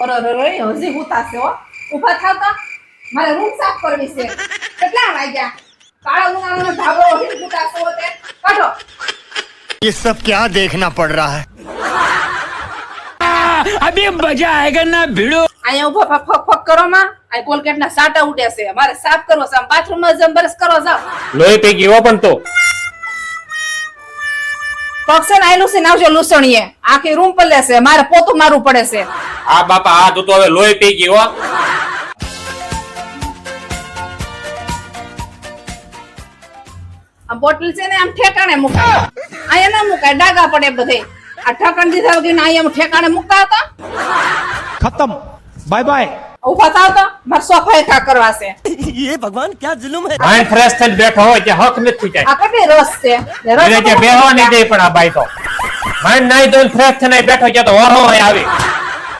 અરે અરે અરે, હજી હુતાશે હો ઊભા થાવ તો મારે રૂમ સાફ કરવી છે કેટલા વાગ્યા કાળા ઉનાળાનો ધાબળો ઓઢીને હુતાશો હો તે કાઢો ये सब क्या देखना पड़ रहा है अभी मजा आएगा ना भिड़ो અહીંયા ઊભા ફક ફક ફક કરો માં આ કોલગેટ ના સાટા ઉડે છે મારે સાફ કરવો છે બાથરૂમ માં જમ બરસ કરો જાવ લોહી પૈકી હો પણ તો પક્ષન આયલું છે નાવજો લૂસણીએ આખી રૂમ પર લેશે. મારે પોતું મારું પડે છે. આ બાપા આ તું તો હવે લોહી પી ગઈ આ બોટલ છે ને આમ ઠેકાણે મુકાય. અહીંયા ના મુકાય ડાગા પડે બધે. આ ઠકણ દીધા વગર અહીંયા ઠેકાણે મુકાતા ખતમ. બાય બાય ઊભા થાવ તો મારે સફાઈ કા કરવા છે માઇન્ડ ફ્રેશ થઈને બેઠો હોય કે હક નથી જાય આ રસ છે? એ રસ કે બેહવા નહીં દે પણ આ બાઈ તો. માઇન્ડ નાઈ તો ફ્રેશ થઈને બેઠો કે તો વરો આવી.